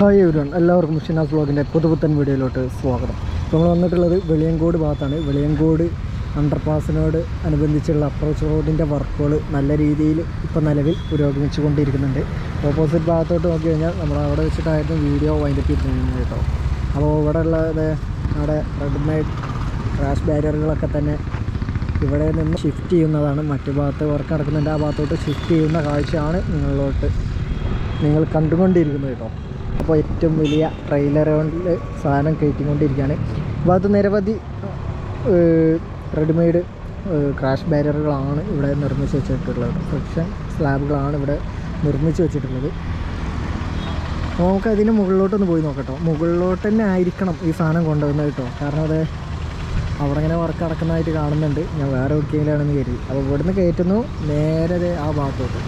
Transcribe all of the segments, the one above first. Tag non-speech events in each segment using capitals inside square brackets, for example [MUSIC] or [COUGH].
Hi everyone എല്ലാവർക്കും ഷിനാസ് ബ്ലോഗിന്റെ പുതുപുത്തൻ വീഡിയോയിലോട്ട് സ്വാഗതം. നമ്മൾ വന്നിട്ടുള്ളത് വെളിയങ്കോട് ഭാഗത്താണ്. വെളിയങ്കോട് അണ്ടർപാസിനോട് അനുബന്ധിച്ചുള്ള അപ്രോച്ച് റോഡിന്റെ വർക്കുകൾ നല്ല രീതിയിൽ ഇപ്പോൾ നിലവിൽ പുരോഗമിച്ചു കൊണ്ടിരിക്കുന്നുണ്ട് ഓപ്പോസിറ്റ് ഭാഗത്തോട്ട് നോക്കി കഴിഞ്ഞാൽ നമ്മൾ അവിടെ വെച്ചിട്ടായിരുന്നു വീഡിയോ വൈൻഡപ്പ് ചെയ്തിരുന്നത് കേട്ടോ. അപ്പോൾ ഇവിടെ ഉള്ളത് നമ്മുടെ റെഡിമെയ്ഡ് ക്രാഷ് ബാരിയറുകളൊക്കെ തന്നെ ഇവിടെ നിന്ന് ഷിഫ്റ്റ് ചെയ്യുന്നതാണ്. മറ്റു ഭാഗത്ത് വർക്ക് നടക്കുന്നുണ്ട്. ആ ഭാഗത്തോട്ട് ഷിഫ്റ്റ് ചെയ്യുന്ന കാഴ്ചയാണ് നിങ്ങളിലോട്ട് നിങ്ങൾ കണ്ടുകൊണ്ടിരിക്കുന്നത് കേട്ടോ. അപ്പോൾ ഏറ്റവും വലിയ ട്രെയിലർ റൗണ്ടിൽ സാധനം കയറ്റിക്കൊണ്ടിരിക്കുകയാണ്. അപ്പോൾ അത് നിരവധി റെഡിമെയ്ഡ് ക്രാഷ് ബാരിയറുകളാണ് ഇവിടെ നിർമ്മിച്ച് വെച്ചിട്ടുള്ളത്. ഫ്രിക്ഷൻ സ്ലാബുകളാണ് ഇവിടെ നിർമ്മിച്ച് വെച്ചിട്ടുള്ളത്. നമുക്ക് അതിന് മുകളിലോട്ടൊന്ന് പോയി നോക്കട്ടോ. മുകളിലോട്ട് തന്നെ ആയിരിക്കണം ഈ സാധനം കൊണ്ടുവന്നത് കേട്ടോ. കാരണം അത് അവിടെ ഇങ്ങനെ വർക്ക് നടക്കുന്നതായിട്ട് കാണുന്നുണ്ട്. ഞാൻ വേറെ എവിടേക്കെങ്കിലാണെന്ന് കരുതി. അപ്പോൾ ഇവിടുന്ന് കയറ്റുന്നു നേരെ ആ ഭാഗത്തോട്ട്.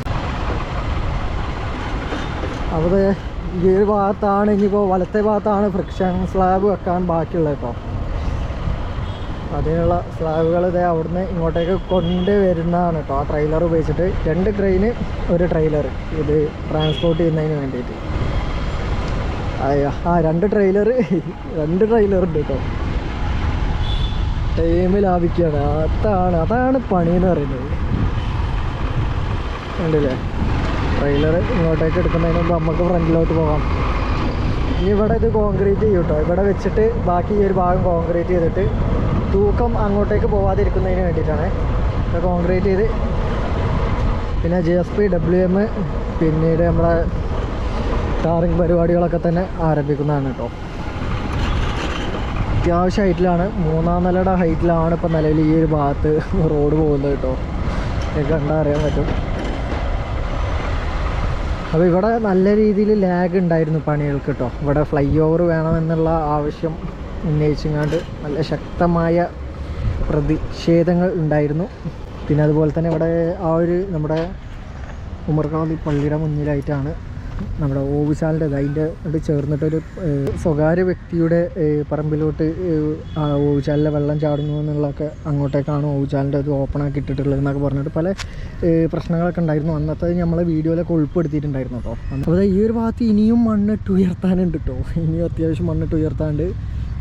ദേ ഈ ഒരു ഭാഗത്താണ് ഇനിയിപ്പോൾ വലത്തെ ഭാഗത്താണ് ഫ്രിക്ഷൻ സ്ലാബ് വെക്കാൻ ബാക്കിയുള്ളത് കേട്ടോ അതിനുള്ള സ്ലാബുകൾ ഇതേ അവിടുന്ന് ഇങ്ങോട്ടേക്ക് കൊണ്ടുവരുന്നതാണ് കേട്ടോ ആ ട്രെയിലർ ഉപയോഗിച്ചിട്ട് രണ്ട് ട്രെയിന് ഒരു ട്രെയിലർ ഇത് ട്രാൻസ്പോർട്ട് ചെയ്യുന്നതിന് വേണ്ടിയിട്ട്. ആ രണ്ട് ട്രെയിലർ രണ്ട് ട്രെയിലർ ഉണ്ട് കേട്ടോ ടൈം ലാഭിക്കുകയാണ്. അതാണ് അതാണ് പണി എന്ന് പറയുന്നത്. കണ്ടില്ലേ? ട്രെയിലർ ഇങ്ങോട്ടേക്ക് എടുക്കുന്നതിന് മുമ്പ് നമുക്ക് ഫ്രണ്ടിലോട്ട് പോകാം. ഇനി ഇവിടെ ഇത് കോൺക്രീറ്റ് ചെയ്യും കേട്ടോ ഇവിടെ വെച്ചിട്ട് ബാക്കി ഈ ഒരു ഭാഗം കോൺക്രീറ്റ് ചെയ്തിട്ട് തൂക്കം അങ്ങോട്ടേക്ക് പോവാതിരിക്കുന്നതിന് വേണ്ടിയിട്ടാണ്. കോൺക്രീറ്റ് ചെയ്ത് പിന്നെ G S P W M പിന്നീട് നമ്മളെ ടാറിങ് പരിപാടികളൊക്കെ തന്നെ ആരംഭിക്കുന്നതാണ് കേട്ടോ. അത്യാവശ്യം ഹൈറ്റിലാണ് മൂന്നാം നിലയുടെ ഹൈറ്റിലാണ് ഇപ്പോൾ നിലവിൽ ഈ ഒരു ഭാഗത്ത് റോഡ് പോകുന്നത് കേട്ടോ. കണ്ടാൽ അറിയാൻ പറ്റും. അപ്പോൾ ഇവിടെ നല്ല രീതിയിൽ ലാഗ് ഉണ്ടായിരുന്നു പണികൾക്ക് കേട്ടോ ഇവിടെ ഫ്ലൈ ഓവർ വേണമെന്നുള്ള ആവശ്യം ഉന്നയിച്ചങ്ങാണ്ട് നല്ല ശക്തമായ പ്രതിഷേധങ്ങൾ ഉണ്ടായിരുന്നു. പിന്നെ അതുപോലെ തന്നെ ഇവിടെ ആ ഒരു നമ്മുടെ ഉമർകാളി പള്ളിയുടെ മുന്നിലായിട്ടാണ് നമ്മുടെ ഓവുചാലിന്റെ അതിന്റെ അത് ചേർന്നിട്ടൊരു സ്വകാര്യ വ്യക്തിയുടെ പറമ്പിലോട്ട് ഓവുചാലിലെ വെള്ളം ചാടുന്നു എന്നുള്ളതൊക്കെ അങ്ങോട്ടേക്കാണ് ഓവുചാലിന്റെ അത് ഓപ്പൺ ആക്കി ഇട്ടിട്ടുള്ളത് എന്നൊക്കെ പറഞ്ഞിട്ട് പല പ്രശ്നങ്ങളൊക്കെ ഉണ്ടായിരുന്നു. അന്നത്തെ നമ്മളെ വീഡിയോയിലൊക്കെ ഉൾപ്പെടുത്തിയിട്ടുണ്ടായിരുന്നു കേട്ടോ. അപ്പോൾ ഈ ഒരു ഭാഗത്ത് ഇനിയും മണ്ണിട്ട് ഉയർത്താനുണ്ട് കേട്ടോ. ഇനിയും അത്യാവശ്യം മണ്ണിട്ട് ഉയർത്താണ്ട്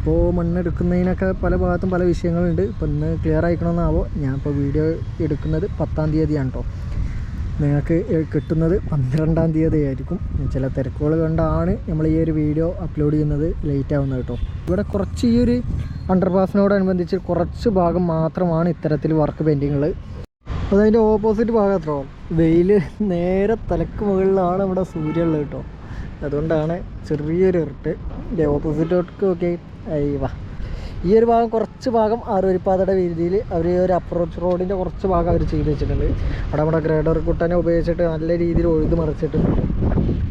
ഇപ്പോൾ മണ്ണെടുക്കുന്നതിനൊക്കെ പല ഭാഗത്തും പല വിഷയങ്ങളുണ്ട്. ഇപ്പോൾ ഇന്ന് ക്ലിയർ ആയിക്കണമെന്നാവോ ഞാനിപ്പോൾ വീഡിയോ എടുക്കുന്നത് പത്താം തീയതിയാണ് കേട്ടോ. നിങ്ങൾക്ക് കിട്ടുന്നത് പന്ത്രണ്ടാം തീയതി ആയിരിക്കും ചില തിരക്കുകൾ കണ്ടാണ് നമ്മൾ ഈ ഒരു വീഡിയോ അപ്ലോഡ് ചെയ്യുന്നത് ലേറ്റ് ആവുന്നത് കേട്ടോ. ഇവിടെ കുറച്ച് ഈ ഒരു അണ്ടർപാസിനോടനുബന്ധിച്ച് കുറച്ച് ഭാഗം മാത്രമാണ് ഇത്തരത്തിൽ വർക്ക് പെയിന്റിങ്ങൾ അതതിന്റെ ഓപ്പോസിറ്റ് ഭാഗത്തോ വെയിൽ നേരെ തലക്ക് മുകളിലാണ് ഇവിടെ സൂര്യൻ ഉള്ളത് കേട്ടോ. അതുകൊണ്ടാണ് ചെറിയൊരു ഇറിട്ട് ഓപ്പോസിറ്റോട്ട് ഓക്കെ അയ്യവാ ഈ ഒരു ഭാഗം കുറച്ച് ഭാഗം ആറുവരിപ്പാതയുടെ വീതിയിൽ അവർ ഒരു അപ്രോച്ച് റോഡിന്റെ കുറച്ച് ഭാഗം അവർ ചെയ്ത് വെച്ചിട്ടുണ്ട്. അവിടെ നമ്മുടെ ഗ്രേഡർ കുട്ടനെ ഉപയോഗിച്ചിട്ട് നല്ല രീതിയിൽ ഒഴുത് മറിച്ചിട്ടുണ്ട്.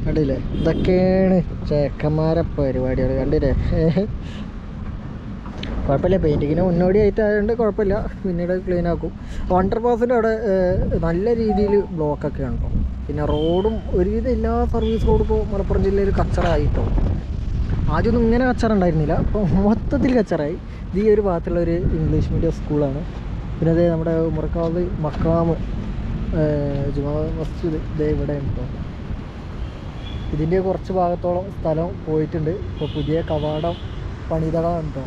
കണ്ടില്ലേ? ഇതൊക്കെയാണ് ചേക്കന്മാരെ പരിപാടികൾ. കണ്ടില്ലേ? [LAUGHS] കുഴപ്പമില്ല. പെയിന്റിങ്ങിന് മുന്നോടിയായിട്ടായതുകൊണ്ട് കുഴപ്പമില്ല. പിന്നീട് ക്ലീൻ ആക്കും. വണ്ടർ പാസിന്റെ അവിടെ നല്ല രീതിയിൽ ബ്ലോക്കൊക്കെ ഉണ്ടോ പിന്നെ റോഡും ഒരുവിധം എല്ലാ സർവീസ് റോഡും ഇപ്പോൾ മലപ്പുറം ജില്ലയിൽ കച്ചറായിട്ടോ ആദ്യമൊന്നും ഇങ്ങനെ കച്ചറ ഉണ്ടായിരുന്നില്ല അപ്പോൾ മൊത്തത്തിൽ കച്ചറായി. ഇത് ഈ ഒരു ഭാഗത്തുള്ള ഒരു ഇംഗ്ലീഷ് മീഡിയം സ്കൂളാണ് പിന്നെ അതേ നമ്മുടെ മുറക്കാവ് മക്കാമ് ജുമാ മസ്ജിദ് ഇതേ ഇവിടെ ഉണ്ടോ ഇതിന്റെ കുറച്ച് ഭാഗത്തോളം സ്ഥലം പോയിട്ടുണ്ട്. ഇപ്പോൾ പുതിയ കവാടം പണിതടാണ് കേട്ടോ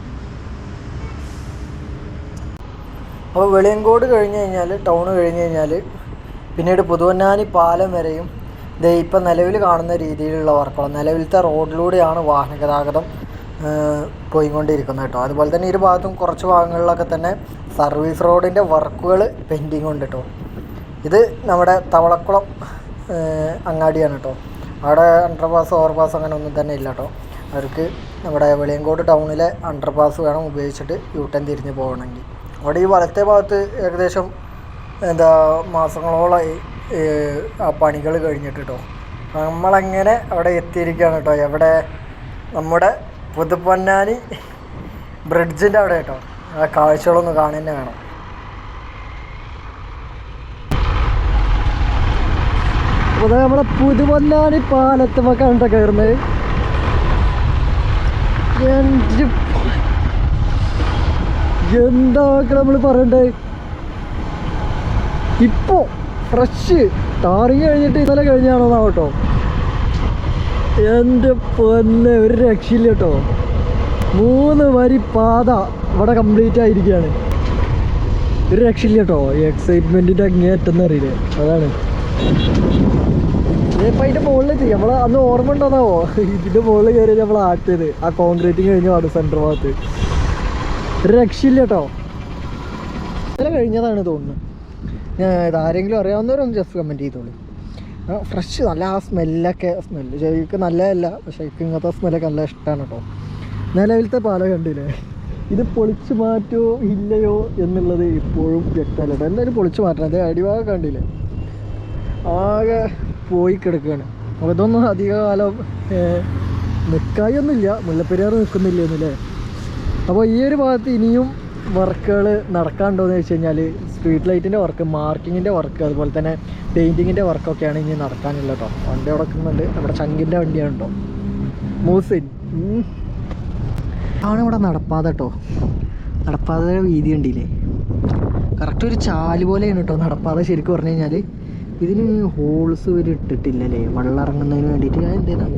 അപ്പോൾ വെളിയങ്കോട് കഴിഞ്ഞ് കഴിഞ്ഞാൽ ടൗൺ കഴിഞ്ഞ് കഴിഞ്ഞാൽ പിന്നീട് പുതുവന്നാനി പാലം വരെയും ദേ ഇപ്പം നിലവിൽ കാണുന്ന രീതിയിലുള്ള വർക്കുകൾ നിലവിലത്തെ റോഡിലൂടെയാണ് വാഹന ഗതാഗതം പോയിക്കൊണ്ടിരിക്കുന്നത് കേട്ടോ. അതുപോലെ തന്നെ ഇരു ഭാഗത്തും കുറച്ച് ഭാഗങ്ങളിലൊക്കെ തന്നെ സർവീസ് റോഡിന്റെ വർക്കുകൾ പെൻഡിങ് ഉണ്ട് കേട്ടോ. ഇത് നമ്മുടെ തവളക്കുളം അങ്ങാടിയാണ് കേട്ടോ. അവിടെ അണ്ടർപാസ് ഓവർപാസ് അങ്ങനെ ഒന്നും തന്നെ ഇല്ല കേട്ടോ. അവർക്ക് നമ്മുടെ വെളിയങ്കോട് ടൗണിലെ അണ്ടർപാസ് വേണം ഉപയോഗിച്ചിട്ട് യൂട്ടേൺ ടേൺ തിരിഞ്ഞ് പോകണമെങ്കിൽ. അവിടെ ഈ വലത്തെ ഭാഗത്ത് ഏകദേശം എന്താ മാസങ്ങളോളമായി ആ പണികൾ കഴിഞ്ഞിട്ട് കേട്ടോ നമ്മളങ്ങനെ അവിടെ എത്തിയിരിക്കുകയാണ് കേട്ടോ? എവിടെ? നമ്മുടെ പുതുപ്പൊന്നാനി ബ്രിഡ്ജിന്റെ അവിടെ കേട്ടോ. ആ കാഴ്ചകളൊന്ന് കാണുക തന്നെ വേണം നമ്മുടെ പുതുപൊന്നാനി പാലത്തുമൊക്കെ കണ്ട കയറുന്നത് എന്താ നമ്മൾ പറയണ്ടേ? ഇപ്പോ ഫ്രഷ്. ടാറിങ് കഴിഞ്ഞിട്ട് ഇന്നലെ കഴിഞ്ഞാണോ കേട്ടോ എന്റെ പൊന്നെ ഒരു രക്ഷയില്ല കേട്ടോ. മൂന്ന് വരി പാത ഇവിടെ കംപ്ലീറ്റ് ആയിരിക്കുകയാണ്. ഒരു രക്ഷയില്ല കേട്ടോ. എക്സൈറ്റ്മെന്റിന്റെ അങ്ങേറ്റം അറിയില്ലേ. അതാണ്. ഇപ്പം അതിന്റെ മുകളിലെത്തി. നമ്മൾ അന്ന് ഓർമ്മ ഉണ്ടോന്നാവോ ഇതിന്റെ മുകളിൽ കയറി നമ്മൾ ആട്ടിയത്. ആ കോൺക്രീറ്റിങ് കഴിഞ്ഞ പാട് സെന്റർ ഭാഗത്ത്. രക്ഷയില്ല കേട്ടോ. ഇന്നലെ കഴിഞ്ഞതാണ് തോന്നുന്നു. ഞാൻ ഇതാരെങ്കിലും അറിയാവുന്നവരൊന്ന് ജസ്റ്റ് കമന്റ് ചെയ്തോളൂ. ഫ്രഷ് നല്ല ആ സ്മെല്ലൊക്കെ സ്മെല്ല് ശരിക്കും നല്ലതല്ല പക്ഷേ എനിക്ക് ഇങ്ങനത്തെ സ്മെല്ലൊക്കെ നല്ല ഇഷ്ടമാണ് കേട്ടോ നിലവിലത്തെ പാലം കണ്ടില്ലേ? ഇത് പൊളിച്ചു മാറ്റുമോ ഇല്ലയോ എന്നുള്ളത് ഇപ്പോഴും വ്യക്തമല്ല എന്തായാലും പൊളിച്ചു മാറ്റണം. അത് അടിഭാഗം കണ്ടില്ലേ? ആകെ പോയി കിടക്കുകയാണ് അപ്പോൾ ഇതൊന്നും അധിക കാലം നിൽക്കായൊന്നുമില്ല മുല്ലപ്പെരിയാർ നിൽക്കുന്നില്ല എന്നല്ലേ അപ്പോൾ ഈ ഒരു ഭാഗത്ത് ഇനിയും വർക്കുകൾ നടക്കാണ്ടോയെന്ന് വെച്ച് കഴിഞ്ഞാൽ സ്ട്രീറ്റ് ലൈറ്റിന്റെ വർക്ക് മാർക്കിങ്ങിന്റെ വർക്ക് അതുപോലെ തന്നെ പെയിന്റിങ്ങിന്റെ വർക്കൊക്കെയാണ് ഇനി നടക്കാനുള്ളത് കേട്ടോ വണ്ടി ഉടക്കുന്നുണ്ട് നമ്മുടെ ചങ്കിന്റെ വണ്ടിയാണ് കേട്ടോ മൂസിൻ. ആണ് ഇവിടെ നടപ്പാത കേട്ടോ നടപ്പാത വീതി ഉണ്ടല്ലേ കറക്റ്റ് ഒരു ചാൽ പോലെയാണ് കേട്ടോ നടപ്പാത ശരിക്കും പറഞ്ഞു കഴിഞ്ഞാൽ ഇതിന് ഹോൾസ് വരെ ഇട്ടിട്ടില്ലല്ലേ? വെള്ളം ഇറങ്ങുന്നതിന് വേണ്ടിയിട്ട്. ഞാൻ എന്തേതാണ്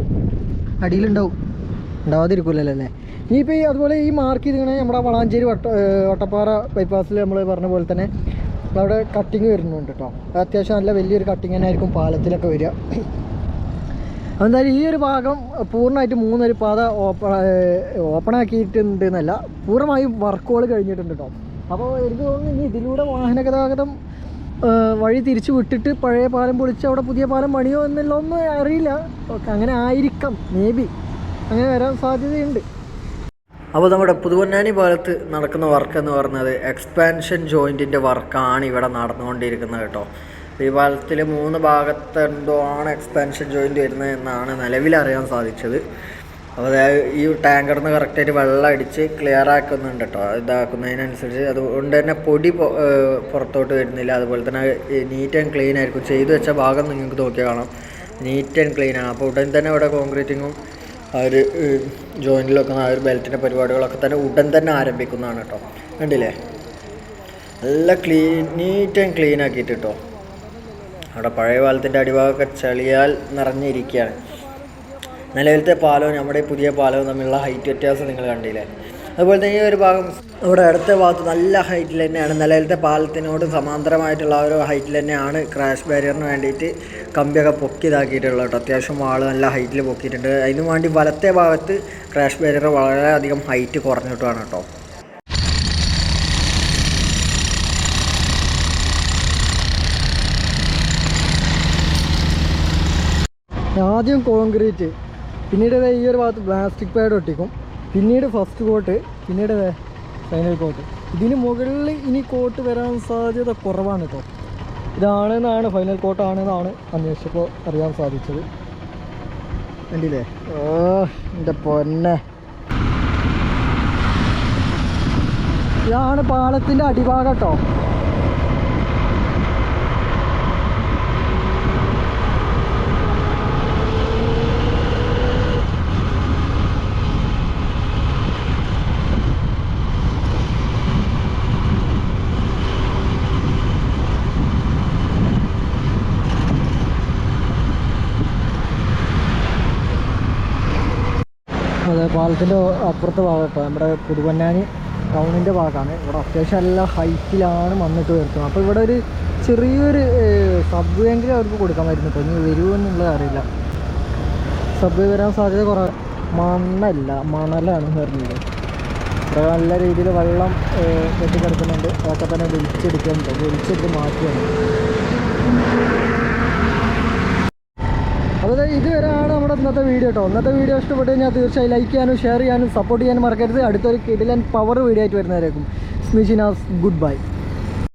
അടിയിലുണ്ടാവും. ഉണ്ടാവാതിരിക്കില്ലല്ലോ അല്ലേ? ഇനിയിപ്പോൾ ഈ അതുപോലെ ഈ മാർക്ക് ചെയ്തിങ്ങനെ നമ്മുടെ വളാഞ്ചേരി വട്ട വട്ടപ്പാറ ബൈപ്പാസിൽ നമ്മൾ പറഞ്ഞ പോലെ തന്നെ അവിടെ കട്ടിങ് വരുന്നുണ്ട് കേട്ടോ അത് അത്യാവശ്യം നല്ല വലിയൊരു കട്ടിങ് തന്നെ ആയിരിക്കും പാലത്തിലൊക്കെ വരിക. എന്തായാലും ഈ ഒരു ഭാഗം പൂർണമായിട്ട് മൂന്നൊരു പാത ഓപ്പൺ ഓപ്പൺ ആക്കിയിട്ടുണ്ട് എന്നല്ല പൂർണമായും വർക്കുകൾ കഴിഞ്ഞിട്ടുണ്ട് കേട്ടോ അപ്പോൾ എനിക്ക് തോന്നുന്നു ഇനി ഇതിലൂടെ വാഹന ഗതാഗതം വഴി തിരിച്ചു വിട്ടിട്ട് പഴയ പാലം പൊളിച്ച് അവിടെ പുതിയ പാലം പണിയോ എന്നുള്ളതൊന്നും അറിയില്ല. ഓക്കെ അങ്ങനെ ആയിരിക്കാം മേ ബി അങ്ങനെ വരാൻ സാധ്യതയുണ്ട്. അപ്പോൾ നമ്മുടെ പുതുവന്നാനി പാലത്ത് നടക്കുന്ന വർക്ക് എന്ന് പറയുന്നത് എക്സ്പാൻഷൻ ജോയിന്റിന്റെ വർക്കാണ് ഇവിടെ നടന്നുകൊണ്ടിരിക്കുന്നത് കേട്ടോ. ഈ പാലത്തിൽ മൂന്ന് ഭാഗത്തെന്തോ ആണ് എക്സ്പാൻഷൻ ജോയിന്റ് വരുന്നത് എന്നാണ് നിലവിൽ അറിയാൻ സാധിച്ചത്. അപ്പോൾ അതായത് ഈ ടാങ്കറിൽ നിന്ന് കറക്റ്റായിട്ട് വെള്ളം അടിച്ച് ക്ലിയർ ആക്കുന്നുണ്ട് കേട്ടോ. ഇതാക്കുന്നതിനനുസരിച്ച് അതുകൊണ്ട് തന്നെ പൊടി പുറത്തോട്ട് വരുന്നില്ല. അതുപോലെ തന്നെ നീറ്റ് ആൻഡ് ക്ലീൻ ആയിരിക്കും. ചെയ്തു വെച്ച ഭാഗം നിങ്ങൾക്ക് നോക്കിയാൽ കാണാം. നീറ്റ് ആൻഡ് ക്ലീൻ ആണ്. അപ്പോൾ ഉടൻ തന്നെ ഇവിടെ കോൺക്രീറ്റിങ്ങും ആ ഒരു ജോയിന്റിലൊക്കെ ആ ഒരു ബെൽറ്റിന്റെ പരിപാടികളൊക്കെ തന്നെ ഉടൻ തന്നെ ആരംഭിക്കുന്നതാണ് കേട്ടോ. കണ്ടില്ലേ? നല്ല ക്ലീൻ നീറ്റ് ആൻഡ് ക്ലീൻ ആക്കിയിട്ട് കേട്ടോ അവിടെ പഴയ പാലത്തിന്റെ അടിഭാഗമൊക്കെ ചളിയാൽ നിറഞ്ഞിരിക്കുകയാണ്. നിലവിലത്തെ പാലവും നമ്മുടെ പുതിയ പാലവും തമ്മിലുള്ള ഹൈറ്റ് വ്യത്യാസം നിങ്ങൾ കണ്ടില്ലേ? അതുപോലെ തന്നെ ഈ ഒരു ഭാഗം ഇവിടെ അടുത്ത ഭാഗത്ത് നല്ല ഹൈറ്റിൽ തന്നെയാണ്. നിലവിലത്തെ പാലത്തിനോട് സമാന്തരമായിട്ടുള്ള ഒരു ഹൈറ്റിൽ തന്നെയാണ് ക്രാഷ് ബാരിയറിന് വേണ്ടിയിട്ട് കമ്പിയൊക്കെ പൊക്കി ഇതാക്കിയിട്ടുള്ളത് കേട്ടോ. അത്യാവശ്യം വാൾ നല്ല ഹൈറ്റിൽ പൊക്കിയിട്ടുണ്ട്. അതിനു വേണ്ടി വലത്തെ ഭാഗത്ത് ക്രാഷ് ബാരിയർ വളരെയധികം ഹൈറ്റ് കുറഞ്ഞിട്ടുമാണ് കേട്ടോ. ആദ്യം കോൺക്രീറ്റ് പിന്നീട് ഈ ഒരു ഭാഗത്ത് പ്ലാസ്റ്റിക് പാഡ് ഒട്ടിക്കും. പിന്നീട് ഫസ്റ്റ് കോട്ട് പിന്നീട് ഫൈനൽ കോട്ട് ഇതിന് മുകളിൽ ഇനി കോട്ട് വരാൻ സാധ്യത കുറവാണ് കേട്ടോ ഇതാണെന്നാണ് ഫൈനൽ കോട്ടാണെന്നാണ് അന്വേഷിച്ചപ്പോൾ അറിയാൻ സാധിച്ചത്. കണ്ടില്ലേ? ഓ എന്റെ പൊന്നെ. ഇതാണ് പാലത്തിന്റെ അടിഭാഗം കേട്ടോ പാലത്തിന്റെ അപ്പുറത്തെ ഭാഗത്ത് നമ്മുടെ പുതുവന്നാനി ടൗണിന്റെ ഭാഗത്താണ് ഇവിടെ അത്യാവശ്യം നല്ല ഹൈറ്റിലാണ് വന്നിട്ട് വരുത്തുന്നത് അപ്പോൾ ഇവിടെ ഒരു ചെറിയൊരു സബ് വേണ്ടി അവർക്ക് കൊടുക്കാമായിരുന്നു ഇപ്പോൾ ഇനി വരുമോ എന്നുള്ളത് അറിയില്ല. സബ് വരാൻ സാധ്യത കുറവ്. മണ്ണല്ല മണലാണ് പറഞ്ഞത്. ഇവിടെ നല്ല രീതിയിൽ വെള്ളം കെട്ടിക്കിടക്കുന്നുണ്ട്. അതൊക്കെ തന്നെ വിളിച്ചെടുക്കുന്നുണ്ട് വിളിച്ചെടുത്ത് മാറ്റുകയാണ്. അപ്പോൾ ഇതുവരെയാണ് നമ്മുടെ ഇന്നത്തെ വീഡിയോ കേട്ടോ ഇന്നത്തെ വീഡിയോ ഇഷ്ടപ്പെട്ട് കഴിഞ്ഞാൽ തീർച്ചയായും ലൈക്ക് ചെയ്യാനും ഷെയർ ചെയ്യാനും സപ്പോർട്ട് ചെയ്യാനും മറക്കരുത്. അടുത്തൊരു കിടിലൻ പവർ വീഡിയോ ആയിട്ട് വരുന്നവരേക്കും. സ്മിഷിനാസ് ഗുഡ് ബൈ